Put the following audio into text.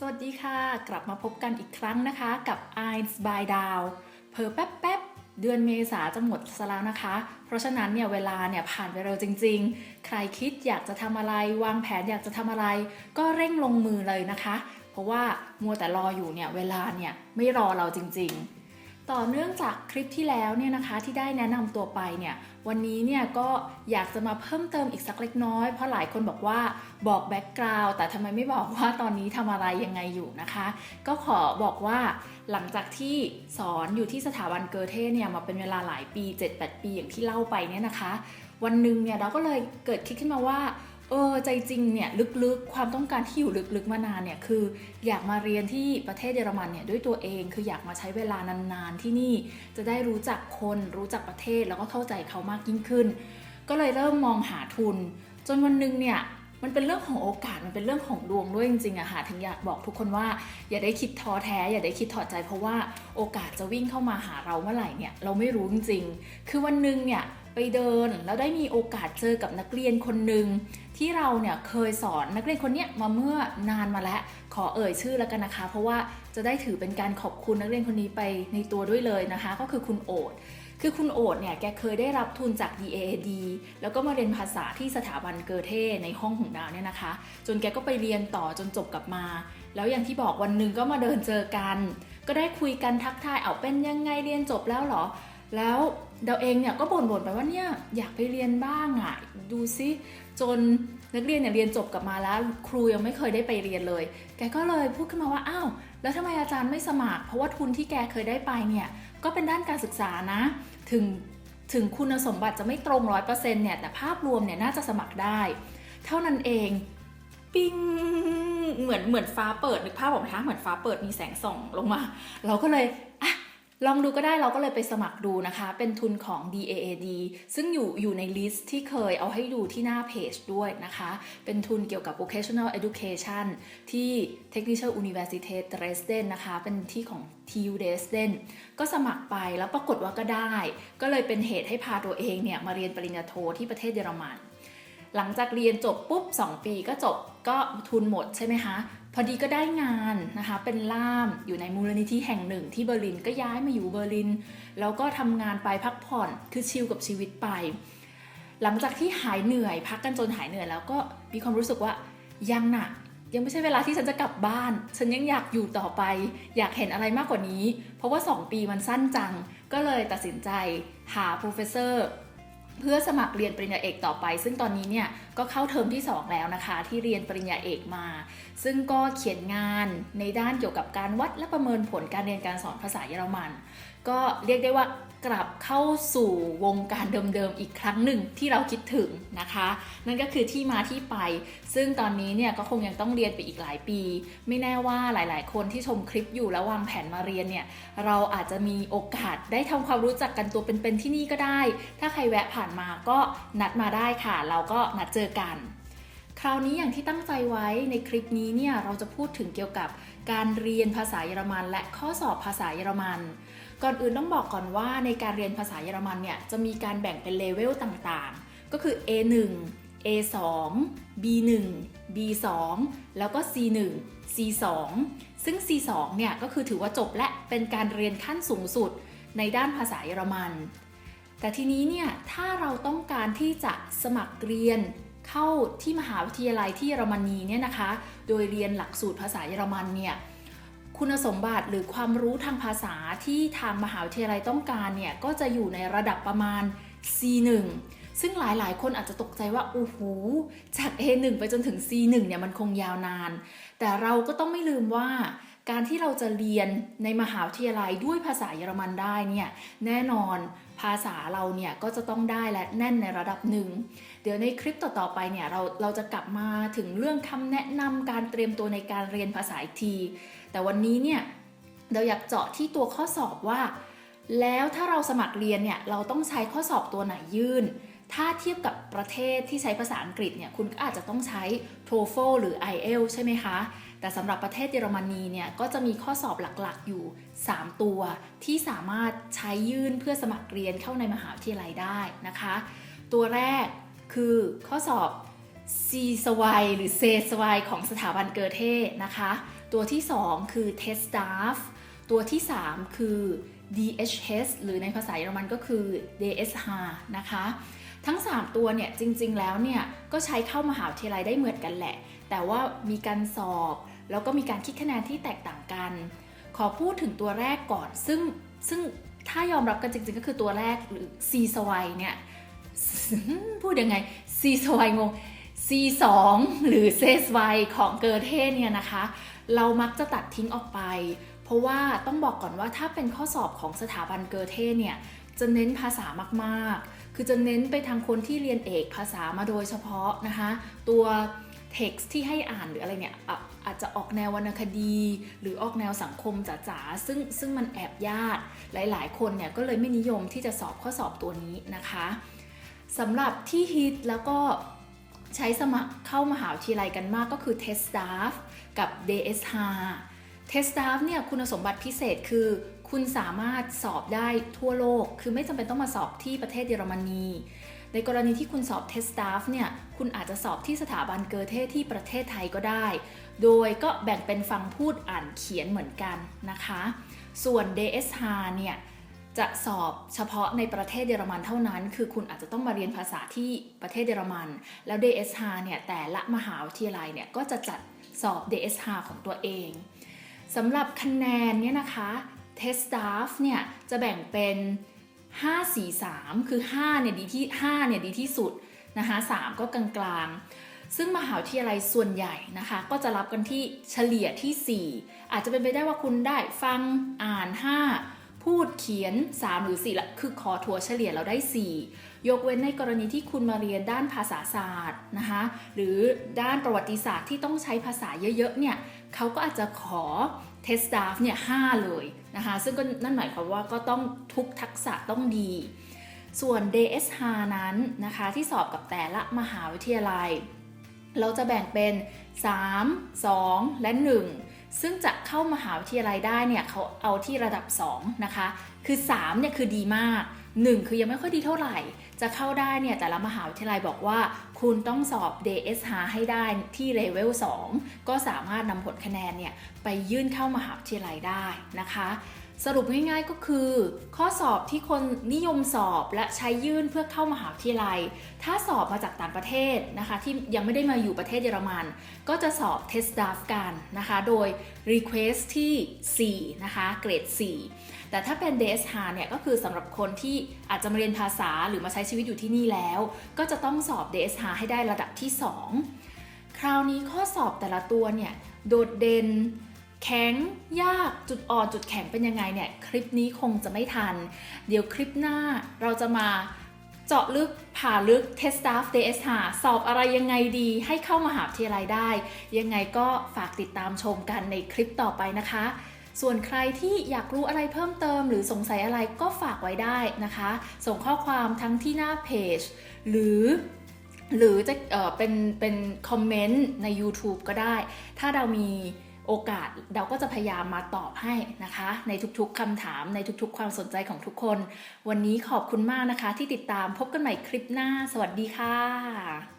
สวัสดีค่ะ กลับมาพบกันอีกครั้งนะคะกับ i n e s by Down เพอแป๊บแป๊บเดือนเมษาจะหมดซะแล้วนะคะ เพราะฉะนั้นเนี่ยเวลาเนี่ยผ่านไปเร็วจริง ๆ ใครคิดอยากจะทำอะไร วางแผนอยากจะทำอะไร ก็เร่งลงมือเลยนะคะ เพราะว่ามัวแต่รออยู่เนี่ยเวลาเนี่ยไม่รอเราจริง ๆ ต่อเนื่องจากคลิปที่แล้วเนี่ยนะคะที่ได้แนะนำตัวไปเนี่ยวันนี้เนี่ยก็อยากจะมาเพิ่มเติมอีกสักเล็กน้อย เพราะหลายคนบอกว่าบอกแบ็กกราวด์แต่ทำไมไม่บอกว่าตอนนี้ทำอะไรยังไงอยู่นะคะ ก็ขอบอกว่าหลังจากที่สอนอยู่ที่สถาบันเกอเทเนี่ยมาเป็นเวลาหลายปี 7-8 ปีอย่างที่เล่าไปเนี่ยนะคะ วันหนึ่งเนี่ยเราก็เลยเกิดคิดขึ้นมาว่า เออใจจริงเนี่ยลึกๆ ความต้องการที่อยู่ลึกๆมานานเนี่ยคืออยากมาเรียนที่ประเทศเยอรมันเนี่ยด้วยตัวเองคืออยากมาใช้เวลานานๆที่นี่จะได้รู้จักคนรู้จักประเทศแล้วก็เข้าใจเขามากยิ่งขึ้น ก็เลยเริ่มมองหาทุน จนวันหนึ่งเนี่ยมันเป็นเรื่องของโอกาสมันเป็นเรื่องของดวงด้วยจริงๆอะค่ะถึงอยากบอกทุกคนว่า อย่าได้คิดท้อแท้ อย่าได้คิดถอดใจ เพราะว่าโอกาสจะวิ่งเข้ามาหาเราเมื่อไหร่เนี่ยเราไม่รู้จริงๆคือวันหนึ่งเนี่ยไปเดินแล้วได้มีโอกาสเจอกับนักเรียนคนหนึ่งที่เราเนี่ยเคยสอนนักเรียนคนนี้มาเมื่อนานมาแล้วขอเอ่ยชื่อแล้วกันนะคะ เพราะว่าจะได้ถือเป็นการขอบคุณนักเรียนคนนี้ไปในตัวด้วยเลยนะคะ ก็คือคุณโอดคือคุณโอดเนี่ยแกเคยได้รับทุนจาก DAAD แล้วก็มาเรียนภาษาที่สถาบันเกอเทในห้องของดาวเนี่ยนะคะ จนแกก็ไปเรียนต่อจนจบกลับมา แล้วอย่างที่บอกวันหนึ่งก็มาเดินเจอกัน ก็ได้คุยกันทักทายเอาเป็นยังไงเรียนจบแล้วหรอ แล้วเดาเองเนี่ยก็บ่นๆไปว่าเนี่ยอยากไปเรียนบ้างอะ่ะดูซิจนนักเรียนเนี่ยเรียนจบกลับมาแล้ว ครูยังไม่เคยได้ไปเรียนเลย แกก็เลยพูดขึ้นมาว่าอ้าวแล้วทำไมอาจารย์ไม่สมัคร เพราะว่าทุนที่แกเคยได้ไปเนี่ยก็เป็นด้านการศึกษานะ ถึงถึงคุณสมบัติจะไม่ตรงร้อยเปอร์เซ็นต์เนี่ยแต่ภาพรวมเนี่ยน่าจะสมัครได้ เท่านั้นเองปิ้งเหมือนเหมือนฟ้าเปิดนึกภาพออกไหมคะเหมือนฟ้าเปิดมีแสงส่องลงมา เราก็เลย ลองดูก็ได้เราก็เลยไปสมัครดูนะคะ เป็นทุนของ DAAD ซึ่งอยู่อยู่ในลิสต์ที่เคยเอาให้ดูที่หน้าเพจด้วยนะคะ เป็นทุนเกี่ยวกับ vocational education ที่ Technische Universität Dresden นะคะ เป็นที่ของ TU Dresden ก็สมัครไปแล้วปรากฏว่าก็ได้ ก็เลยเป็นเหตุให้พาตัวเองเนี่ยมาเรียนปริญญาโทที่ประเทศเยอรมันหลังจากเรียนจบปุ๊บ 2 ปีก็จบก็ทุนหมดใช่ไหมคะพอดีก็ได้งานนะคะ เป็นล่ามอยู่ในมูลนิธิแห่งหนึ่งที่เบอร์ลินก็ย้ายมาอยู่เบอร์ลิน แล้วก็ทำงานไปพักผ่อนคือชิลกับชีวิตไป หลังจากที่หายเหนื่อย พักกันจนหายเหนื่อยแล้วก็มีความรู้สึกว่ายังหน่ะยังไม่ใช่เวลาที่ฉันจะกลับบ้าน ฉันยังอยากอยู่ต่อไป อยากเห็นอะไรมากกว่านี้ เพราะว่า 2 ปีมันสั้นจัง ก็เลยตัดสินใจหา professor เเพื่อสมัครเรียนปริญญาเอกต่อไป ซึ่งตอนนี้เนี่ยก็เข้าเทอมที่ 2 แล้วนะคะ ที่เรียนปริญญาเอกมา ซึ่งก็เขียนงานในด้านเกี่ยวกับการวัดและประเมินผลการเรียนการสอนภาษาเยอรมัน ก็เรียกได้ว่ากลับเข้าสู่วงการเดิมๆอีกครั้งหนึ่งที่เราคิดถึงนะคะ นั่นก็คือที่มาที่ไป ซึ่งตอนนี้เนี่ยก็คงยังต้องเรียนไปอีกหลายปี ไม่แน่ว่าหลายๆ คนที่ชมคลิปอยู่แล้ววางแผนมาเรียนเนี่ยเราอาจจะมีโอกาสได้ทำความรู้จักกันตัวเป็นๆที่นี่ก็ได้ ถ้าใครแวะผ่านมาก็นัดมาได้ค่ะ เราก็นัดเจอกันคราวนี้อย่างที่ตั้งใจไว้ในคลิปนี้เนี่ยเราจะพูดถึงเกี่ยวกับการเรียนภาษาเยอรมัน และข้อสอบภาษาเยอรมัน ก่อนอื่นต้องบอกก่อนว่าในการเรียนภาษาเยอรมันเนี่ยจะมีการแบ่งเป็นเลเวลต่างๆ ก็คือ A1 A2 B1 B2 แล้วก็ C1 C2 ซึ่ง C2 เนี่ยก็คือถือว่าจบและเป็นการเรียนขั้นสูงสุดในด้านภาษาเยอรมัน แต่ทีนี้เนี่ยถ้าเราต้องการที่จะสมัครเรียนเข้าที่มหาวิทยาลัยที่เยอรมนีเนี่ยนะคะ โดยเรียนหลักสูตรภาษาเยอรมันเนี่ย คุณสมบัติหรือความรู้ทางภาษาที่ทางมหาวิทยาลัยต้องการเนี่ย ก็จะอยู่ในระดับประมาณ C1 ซึ่งหลายๆ คนอาจจะตกใจว่า โอ้โห จาก A1 ไปจนถึง C1 เนี่ยมันคงยาวนาน แต่เราก็ต้องไม่ลืมว่า การที่เราจะเรียนในมหาวิทยาลัยด้วยภาษาเยอรมันได้เนี่ย แน่นอนภาษาเราเนี่ยก็จะต้องได้และแน่นในระดับหนึ่ง เดี๋ยวในคลิปต่อๆไปเนี่ยเราเราจะกลับมาถึงเรื่องคำแนะนำการเตรียมตัวในการเรียนภาษาอีกที แต่วันนี้เนี่ยเราอยากเจาะที่ตัวข้อสอบว่า แล้วถ้าเราสมัครเรียนเนี่ยเราต้องใช้ข้อสอบตัวไหนยื่น ถ้าเทียบกับประเทศที่ใช้ภาษาอังกฤษเนี่ยคุณก็อาจจะต้องใช้ TOEFL หรือ IELTS ใช่ไหมคะ แต่สำหรับประเทศเยอรมนีเนี่ยก็จะมีข้อสอบหลักๆอยู่ 3 ตัว ที่สามารถใช้ยื่นเพื่อสมัครเรียนเข้าในมหาวิทยาลัยได้นะคะ ตัวแรกคือข้อสอบ C สวายหรือเซสวายของสถาบันเกอเทนะคะ ตัวที่ 2 คือ test staff ตัวที่ 3 คือ DHS หรือในภาษาเยอรมันก็คือ DSH นะคะ ทั้ง 3 ตัวเนี่ยจริงๆแล้วเนี่ยก็ใช้เข้ามหาวิทยาลัยได้เหมือนกันแหละ แต่ว่ามีการสอบ แล้วก็มีการคิดคะแนนที่แตกต่างกัน ขอพูดถึงตัวแรกก่อน ซึ่งซึ่งถ้ายอมรับกันจริงๆก็คือตัวแรกหรือ C สวายเนี่ยพูดยังไง C สวายงง C2 หรือเซสไวของเกอร์เทเนี่ยนะคะ เรามักจะตัดทิ้งออกไป เพราะว่าต้องบอกก่อนว่าถ้าเป็นข้อสอบของสถาบันเกอร์เทเนี่ยจะเน้นภาษามาก ๆ คือจะเน้นไปทางคนที่เรียนเอกภาษามาโดยเฉพาะนะคะ ตัว text ที่ให้อ่านหรืออะไรเนี่ยออาจจะออกแนววรรณคดี หรือออกแนวสังคมจ๋าๆซึ่งซึ่งมันแอบยากหลาย ๆ คนเนี่ยก็เลยไม่นิยมที่จะสอบข้อสอบตัวนี้นะคะสำหรับที่ฮิตแล้วก็ ใช้สมัครเข้ามหาวิทยาลัยกันมากก็คือ test staff กับ DSH test staff เนี่ยคุณสมบัติพิเศษคือ คุณสามารถสอบได้ทั่วโลก คือไม่จำเป็นต้องมาสอบที่ประเทศเยอรมนี ในกรณีที่คุณสอบ test staff เนี่ยคุณอาจจะสอบที่สถาบันเกอเทที่ประเทศไทยก็ได้ โดยก็แบ่งเป็นฟังพูดอ่านเขียนเหมือนกันนะคะ ส่วน DSH เนี่ย จะสอบเฉพาะในประเทศเยอรมันเท่านั้น คือคุณอาจจะต้องมาเรียนภาษาที่ประเทศเยอรมัน แล้ว DSH เนี่ยแต่ละมหาวิทยาลัยเนี่ยก็จะจัดสอบ DSH ของตัวเองสำหรับคะแนนเนี่ยนะคะ test staff เนี่ยจะแบ่งเป็น 5 4 3 คือ 5 เนี่ยดีที่ 5 เนี่ยดีที่สุดนะคะ 3 ก็กลางๆ ซึ่งมหาวิทยาลัยส่วนใหญ่นะคะ ก็จะรับกันที่เฉลี่ยที่ 4 อาจจะเป็นไปได้ว่าคุณได้ฟังอ่าน 5 พูดเขียน 3 หรือ 4 ละ คือขอถัวเฉลี่ยเราได้ 4 ยกเว้นในกรณีที่คุณมาเรียนด้านภาษาศาสตร์นะคะหรือด้านประวัติศาสตร์ที่ต้องใช้ภาษาเยอะๆเนี่ยเขาก็อาจจะขอ test staff เนี่ย5เลยนะคะซึ่งก็นั่นหมายความว่าก็ต้องทุกทักษะต้องดี ส่วน DSH นั้นนะคะที่สอบกับแต่ละมหาวิทยาลัย เราจะแบ่งเป็น 3 2 และ 1 ซึ่งจะเข้ามหาวิทยาลัยได้เนี่ยเขาเอาที่ระดับ 2 นะคะ คือ 3 เนี่ยคือดีมาก 1 คือยังไม่ค่อยดีเท่าไหร่ จะเข้าได้เนี่ยแต่ละมหาวิทยาลัยบอกว่า คุณต้องสอบ DSH ให้ได้ที่เลเวล2ก็สามารถนำผลคะแนนเนี่ยไปยื่นเข้ามหาวิทยาลัยได้นะคะ สรุปง่ายๆก็คือ ข้อสอบที่คนนิยมสอบและใช้ยื่นเพื่อเข้ามหาวิทยาลัย ถ้าสอบมาจากต่างประเทศนะคะ ที่ยังไม่ได้มาอยู่ประเทศเยอรมัน ก็จะสอบ test staff กันนะคะ โดย request ที่ 4 นะคะ เกรด 4 แต่ถ้าเป็น DSH เนี่ยก็คือสำหรับคนที่อาจจะมาเรียนภาษาหรือมาใช้ชีวิตอยู่ที่นี่แล้ว ก็จะต้องสอบ DSH ให้ได้ระดับที่ 2 คราวนี้ข้อสอบแต่ละตัวเนี่ยโดดเด่น แข็งยากจุดอ่อนจุดแข็งเป็นยังไงเนี่ยคลิปนี้คงจะไม่ทัน เดี๋ยวคลิปหน้าเราจะมาเจาะลึกผ่าลึก Test Staff DSH สอบอะไรยังไงดีให้เข้ามหาวิทยาลัยได้ ยังไงก็ฝากติดตามชมกันในคลิปต่อไปนะคะ ส่วนใครที่อยากรู้อะไรเพิ่มเติม หรือสงสัยอะไรก็ฝากไว้ได้นะคะ ส่งข้อความทั้งที่หน้าเพจ หรือหรือจะเออเป็นเป็นคอมเมนต์ใน YouTube ก็ได้ ถ้าเรามี โอกาสเราก็จะพยายามมาตอบให้นะคะ ในทุกๆคำถามในทุกๆ ความสนใจของทุกคน วันนี้ขอบคุณมากนะคะ ที่ติดตามพบกันใหม่คลิปหน้า สวัสดีค่ะ